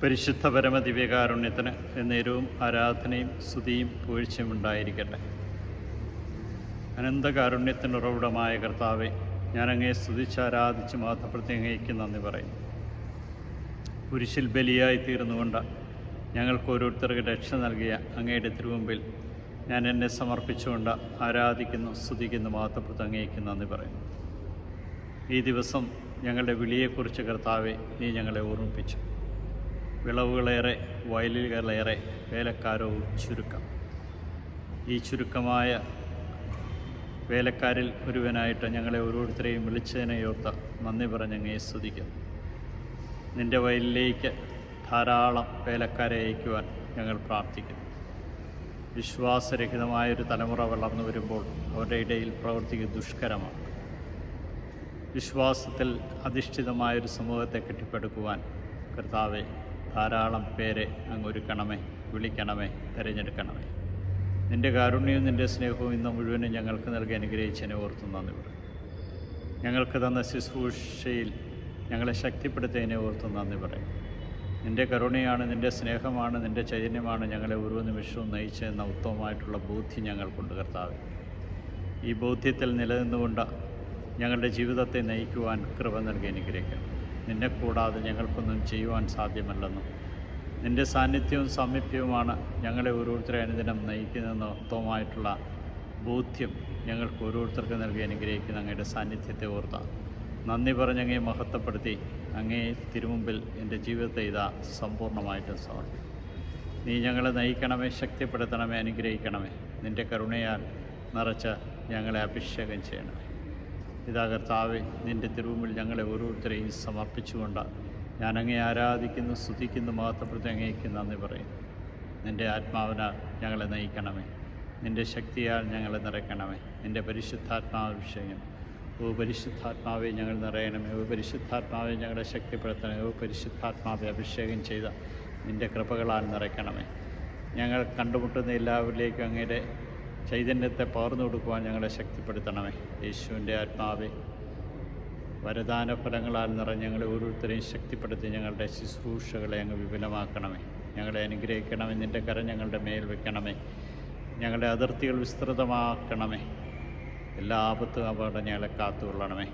പരിശുദ്ധ പരമദിവ്യകാരുണ്യത്തിന് എന്നേരവും ആരാധനയും സ്തുതിയും പൂഴ്ചയും ഉണ്ടായിരിക്കട്ടെ. അനന്തകാരുണ്യത്തിന്റെ ഉറവിടമായ കർത്താവെ അങ്ങേ സ്തുതിച്ച് ആരാധിച്ച് മാധപ്രതി അങ്ങേക്ക് നന്ദി പറയും. കുരിശിൽ ബലിയായി തീർന്നുകൊണ്ട് ഞങ്ങൾക്ക് ഓരോരുത്തർക്ക് രക്ഷ നൽകിയ അങ്ങയുടെ തിരുമുമ്പിൽ ഞാൻ എന്നെ സമർപ്പിച്ചുകൊണ്ട് ആരാധിക്കുന്നു സ്തുതിക്കുന്നു മാധപ്രതി അങ്ങേക്ക് നന്ദി പറയും. ഈ ദിവസം ഞങ്ങളുടെ വിളിയെക്കുറിച്ച് കർത്താവെ നീ ഞങ്ങളെ ഓർമ്മിപ്പിച്ചു. വിളവുകളേറെ വയലുകളേറെ വേലക്കാരോ ചുരുക്കം. ഈ ചുരുക്കമായ വേലക്കാരിൽ ഒരുവനായിട്ട് ഞങ്ങളെ ഓരോരുത്തരെയും വിളിച്ചതിനെ ഓർത്ത് നന്ദി പറഞ്ഞങ്ങയെ സ്തുതിക്കുന്നു. നിന്റെ വയലിലേക്ക് ധാരാളം വേലക്കാരെ അയക്കുവാൻ ഞങ്ങൾ പ്രാർത്ഥിക്കുന്നു. വിശ്വാസരഹിതമായൊരു തലമുറ വളർന്നു വരുമ്പോൾ അവരുടെ ഇടയിൽ പ്രവർത്തിക്കുക ദുഷ്കരമാണ്. വിശ്വാസത്തിൽ അധിഷ്ഠിതമായൊരു സമൂഹത്തെ കെട്ടിപ്പടുക്കുവാൻ കർത്താവെ ധാരാളം പേരെ അങ്ങൊരുക്കണമേ വിളിക്കണമേ തിരഞ്ഞെടുക്കണമേ. നിന്റെ കാരുണ്യവും നിന്റെ സ്നേഹവും ഇന്ന് മുഴുവനും ഞങ്ങൾക്ക് നൽകി അനുഗ്രഹിച്ചതിനെ ഓർത്തു നന്ദി പറയും ഞങ്ങൾക്ക് തന്ന ശുശ്രൂഷയിൽ ഞങ്ങളെ ശക്തിപ്പെടുത്തിയതിനെ ഓർത്തു നന്ദി പറയും നിന്റെ കരുണയാണ് നിന്റെ സ്നേഹമാണ് നിന്റെ ചൈതന്യമാണ് ഞങ്ങളെ ഓരോ നിമിഷവും നയിച്ചതെന്ന ഉത്തമമായിട്ടുള്ള ബോധ്യം ഞങ്ങൾക്കുണ്ട് കർത്താവ്. ഈ ബോധ്യത്തിൽ നിലനിന്നുകൊണ്ട് ഞങ്ങളുടെ ജീവിതത്തെ നയിക്കുവാൻ കൃപ നൽകി അനുഗ്രഹിക്കണം നിന്നെ കൂടാതെ ഞങ്ങൾക്കൊന്നും ചെയ്യുവാൻ സാധ്യമല്ലെന്നും. നിന്റെ സാന്നിധ്യവും സാമീപ്യവുമാണ് ഞങ്ങളെ ഓരോരുത്തരെ അനുദിനം നയിക്കുന്നതെന്ന ഉത്തമമായിട്ടുള്ള ബോധ്യം ഞങ്ങൾക്ക് ഓരോരുത്തർക്ക് നൽകി അനുഗ്രഹിക്കുന്ന അങ്ങയുടെ സാന്നിധ്യത്തെ ഓർത്ത. നന്ദി പറഞ്ഞങ്ങയെ മഹത്വപ്പെടുത്തി. അങ്ങേ തിരുമുമ്പിൽ എന്റെ ജീവിതത്തെ ഇതാ സമ്പൂർണമായിട്ടും സമർപ്പിക്കും നീ ഞങ്ങളെ നയിക്കണമേ ശക്തിപ്പെടുത്തണമേ അനുഗ്രഹിക്കണമേ. നിന്റെ കരുണയാൽ നിറച്ച് ഞങ്ങളെ അഭിഷേകം ചെയ്യണമേ. ഇതാ കർത്താവെ നിന്റെ തിരുവുമ്പിൽ ഞങ്ങളെ ഓരോരുത്തരെയും സമർപ്പിച്ചുകൊണ്ട് ഞാൻ അങ്ങേ ആരാധിക്കുന്നു സ്തുതിക്കുന്നു മഹത്വപ്പെടുത്തി അങ്ങേക്ക് നന്ദി പറയും നിന്റെ ആത്മാവിനാൽ ഞങ്ങളെ നയിക്കണമേ. നിന്റെ ശക്തിയാൽ ഞങ്ങളെ നിറയ്ക്കണമേ. നിന്റെ പരിശുദ്ധാത്മാഭിഷേകം ഓ പരിശുദ്ധാത്മാവെ ഞങ്ങൾ നിറയണമേ. ഓ പരിശുദ്ധാത്മാവെ ഞങ്ങളെ ശക്തിപ്പെടുത്തണമേ. ഓ പരിശുദ്ധാത്മാവെ അഭിഷേകം ചെയ്ത നിന്റെ കൃപകളാൽ നിറയ്ക്കണമേ. ഞങ്ങൾ കണ്ടുമുട്ടുന്ന എല്ലാവരിലേക്കും അങ്ങയുടെ ചൈതന്യത്തെ പകർന്നു കൊടുക്കുവാൻ ഞങ്ങളെ ശക്തിപ്പെടുത്തണമേ. യേശുവിന്റെ ആത്മാവെ വരദാന ഫലങ്ങളാൽ നിറഞ്ഞ് ഞങ്ങളെ ഓരോരുത്തരെയും ശക്തിപ്പെടുത്തി ഞങ്ങളുടെ ശുശ്രൂഷകളെ അങ്ങ് വിപുലമാക്കണമേ. ഞങ്ങളെ അനുഗ്രഹിക്കണമേ നിന്റെ കരം ഞങ്ങളുടെ മേൽ വെക്കണമേ. ഞങ്ങളുടെ അതിർത്തികൾ വിസ്തൃതമാക്കണമേ. എല്ലാ ആപത്തും അപകടം ഞങ്ങളെ കാത്തുകൊള്ളണമേ.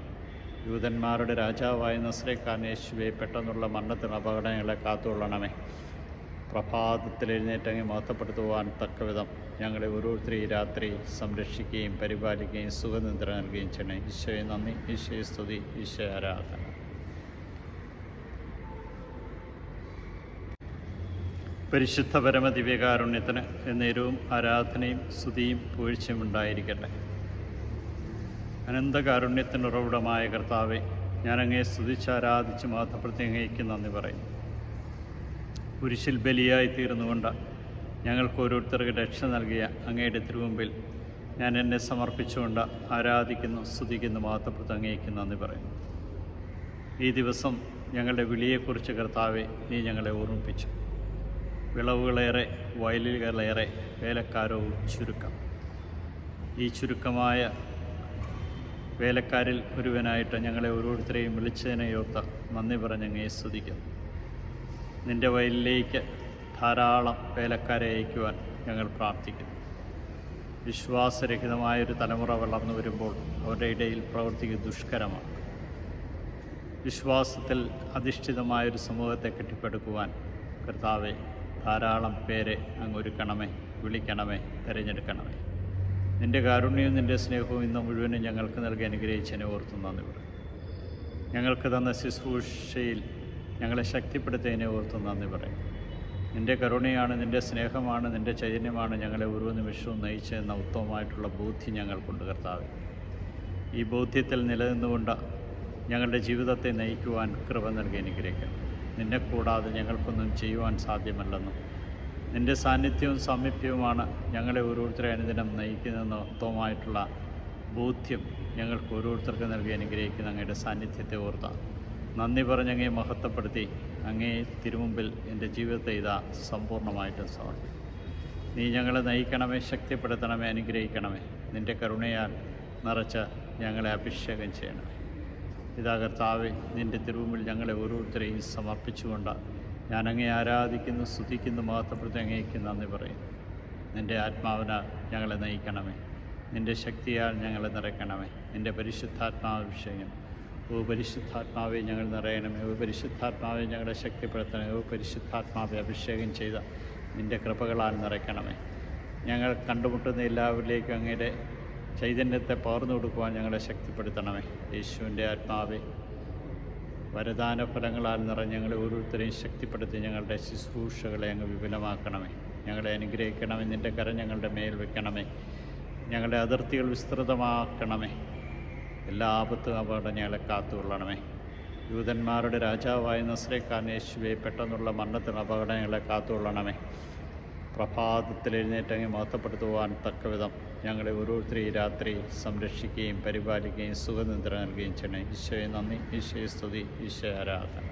യൂതന്മാരുടെ രാജാവായ നസ്രേഖാൻ യേശുവെ പെട്ടെന്നുള്ള മരണത്തിന് അപകടം ഞങ്ങളെ കാത്തുകൊള്ളണമേ. പ്രഭാതത്തിൽ എഴുന്നേറ്റങ്ങി മഹത്വപ്പെടുത്തുവാൻ തക്കവിധം ഞങ്ങളെ ഓരോരുത്തരെയും ഈ രാത്രി സംരക്ഷിക്കുകയും പരിപാലിക്കുകയും സുഖനിദ്ര നൽകുകയും ചെയ്യണേ. ഈശോയെ നന്ദി ഈശോയെ സ്തുതി ഈശോ ആരാധന. പരിശുദ്ധ പരമദിവ്യകാരുണ്യത്തിന് എന്നേരവും ആരാധനയും സ്തുതിയും പൂഴ്ചയും ഉണ്ടായിരിക്കട്ടെ. അനന്തകാരുണ്യത്തിന്റെ ഉറവിടമായ കർത്താവെ അങ്ങേ സ്തുതിച്ച് ആരാധിച്ച് മാധപ്രതി അങ്ങേക്ക് നന്ദി പറയുന്നു. കുരിശിൽ ബലിയായി തീർന്നുകൊണ്ട് ഞങ്ങൾക്ക് ഓരോരുത്തർക്ക് രക്ഷ നൽകിയ അങ്ങയുടെ തിരുമുമ്പിൽ ഞാൻ എന്നെ സമർപ്പിച്ചുകൊണ്ട് ആരാധിക്കുന്നു സ്തുതിക്കുന്നു മാത്തപ്പുറത്ത് അങ്ങേക്ക് നന്ദി പറയുന്നു. ഈ ദിവസം ഞങ്ങളുടെ വിളിയെക്കുറിച്ച് കർത്താവെ നീ ഞങ്ങളെ ഓർമ്മിപ്പിച്ചു. വിളവുകളേറെ വയലുകളേറെ വേലക്കാരോ ചുരുക്കം. ഈ ചുരുക്കമായ വേലക്കാരിൽ ഒരുവനായിട്ട് ഞങ്ങളെ ഓരോരുത്തരെയും വിളിച്ചതിനെ ഓർത്ത് നന്ദി പറഞ്ഞങ്ങയെ സ്തുതിക്കുന്നു. നിന്റെ വയലിലേക്ക് ധാരാളം വേലക്കാരെ അയക്കുവാൻ ഞങ്ങൾ പ്രാർത്ഥിക്കുന്നു. വിശ്വാസരഹിതമായൊരു തലമുറ വളർന്നു വരുമ്പോൾ അവരുടെ ഇടയിൽ പ്രവർത്തിക്കുക ദുഷ്കരമാണ്. വിശ്വാസത്തിൽ അധിഷ്ഠിതമായൊരു സമൂഹത്തെ കെട്ടിപ്പടുക്കുവാൻ കർത്താവെ ധാരാളം പേരെ അങ്ങ് ഒരുക്കണമേ വിളിക്കണമേ തിരഞ്ഞെടുക്കണമേ. നിന്റെ കാരുണ്യവും നിന്റെ സ്നേഹവും ഇന്ന് മുഴുവനും ഞങ്ങൾക്ക് നൽകി അനുഗ്രഹിച്ചതിനെ ഓർത്തു നന്ദി ഞങ്ങൾക്ക് തന്ന ശുശ്രൂഷയിൽ ഞങ്ങളെ ശക്തിപ്പെടുത്തിയതിനെ ഓർത്ത് നന്ദി പറയും. നിന്റെ കരുണയാണ് നിന്റെ സ്നേഹമാണ് നിന്റെ ചൈതന്യമാണ് ഞങ്ങളെ ഓരോ നിമിഷവും നയിച്ചതെന്ന ഉത്തമമായിട്ടുള്ള ബോധ്യം ഞങ്ങൾക്കുണ്ട് കർത്താവ്. ഈ ബോധ്യത്തിൽ നിലനിന്നുകൊണ്ട് ഞങ്ങളുടെ ജീവിതത്തെ നയിക്കുവാൻ കൃപ നൽകി അനുഗ്രഹിക്കാം. നിന്നെ കൂടാതെ ഞങ്ങൾക്കൊന്നും ചെയ്യുവാൻ സാധ്യമല്ലെന്നും നിന്റെ സാന്നിധ്യവും സാമീപ്യവുമാണ് ഞങ്ങളെ ഓരോരുത്തരെ അനുദിനം നയിക്കുന്നതെന്ന ഉത്തമമായിട്ടുള്ള ബോധ്യം ഞങ്ങൾക്ക് ഓരോരുത്തർക്ക് നൽകി അനുഗ്രഹിക്കുന്ന അങ്ങയുടെ സാന്നിധ്യത്തെ ഓർത്താണ് നന്ദി പറഞ്ഞങ്ങേ മഹത്വപ്പെടുത്തി. അങ്ങേ തിരുമുമ്പിൽ എന്റെ ജീവിതത്തെ ഇതാ സമ്പൂർണമായിട്ടും സമർപ്പിക്കും. നീ ഞങ്ങളെ നയിക്കണമേ ശക്തിപ്പെടുത്തണമേ അനുഗ്രഹിക്കണമേ. നിന്റെ കരുണയാൽ നിറച്ച് ഞങ്ങളെ അഭിഷേകം ചെയ്യണമേ. ഇതാ കർത്താവെ നിന്റെ തിരുവുമ്പിൽ ഞങ്ങളെ ഓരോരുത്തരെയും സമർപ്പിച്ചുകൊണ്ട് ഞാൻ അങ്ങേ ആരാധിക്കുന്നു സ്തുതിക്കുന്നു മഹത്വപ്പെടുത്തി അങ്ങേക്ക് നന്ദി പറയും നിന്റെ ആത്മാവിനാൽ ഞങ്ങളെ നയിക്കണമേ. നിന്റെ ശക്തിയാൽ ഞങ്ങളെ നിറയ്ക്കണമേ. നിന്റെ പരിശുദ്ധാത്മാഭിഷേകം ഓ പരിശുദ്ധാത്മാവെ ഞങ്ങൾ നിറയണമേ. ഓ പരിശുദ്ധാത്മാവെ ഞങ്ങളെ ശക്തിപ്പെടുത്തണമേ. ഓ പരിശുദ്ധാത്മാവെ അഭിഷേകം ചെയ്ത നിന്റെ കൃപകളാൽ നിറയ്ക്കണമേ. ഞങ്ങൾ കണ്ടുമുട്ടുന്ന എല്ലാവരിലേക്കും അങ്ങയുടെ ചൈതന്യത്തെ പകർന്നു കൊടുക്കുവാൻ ഞങ്ങളെ ശക്തിപ്പെടുത്തണമേ. യേശുവിന്റെ ആത്മാവെ വരദാന ഫലങ്ങളാൽ നിറഞ്ഞ് ഞങ്ങളെ ഓരോരുത്തരെയും ശക്തിപ്പെടുത്തി ഞങ്ങളുടെ ശുശ്രൂഷകളെ അങ്ങ് വിപുലമാക്കണമേ. ഞങ്ങളെ അനുഗ്രഹിക്കണമേ. നിന്റെ കരം ഞങ്ങളുടെ മേൽ വെക്കണമേ. ഞങ്ങളുടെ അതിർത്തികൾ വിസ്തൃതമാക്കണമേ. എല്ലാ ആപത്തും അപകടം ഞങ്ങളെ കാത്തുകൊള്ളണമേ യൂതന്മാരുടെ രാജാവായ നസ്രേക്കാരൻ യേശുവെ പെട്ടെന്നുള്ള മരണത്തിന് അപകടം ഞങ്ങളെ കാത്തുകൊള്ളണമേ പ്രഭാതത്തിൽ എഴുന്നേറ്റങ്ങി മഹത്വപ്പെടുത്തുവാൻ തക്കവിധം ഞങ്ങളെ ഓരോരുത്തരെയും രാത്രി സംരക്ഷിക്കുകയും പരിപാലിക്കുകയും സുഖനിദ്ര നൽകുകയും ചെയ്യണേ. ഈശോയെ നന്ദി ഈശോയെ സ്തുതി ഈശോ ആരാധന.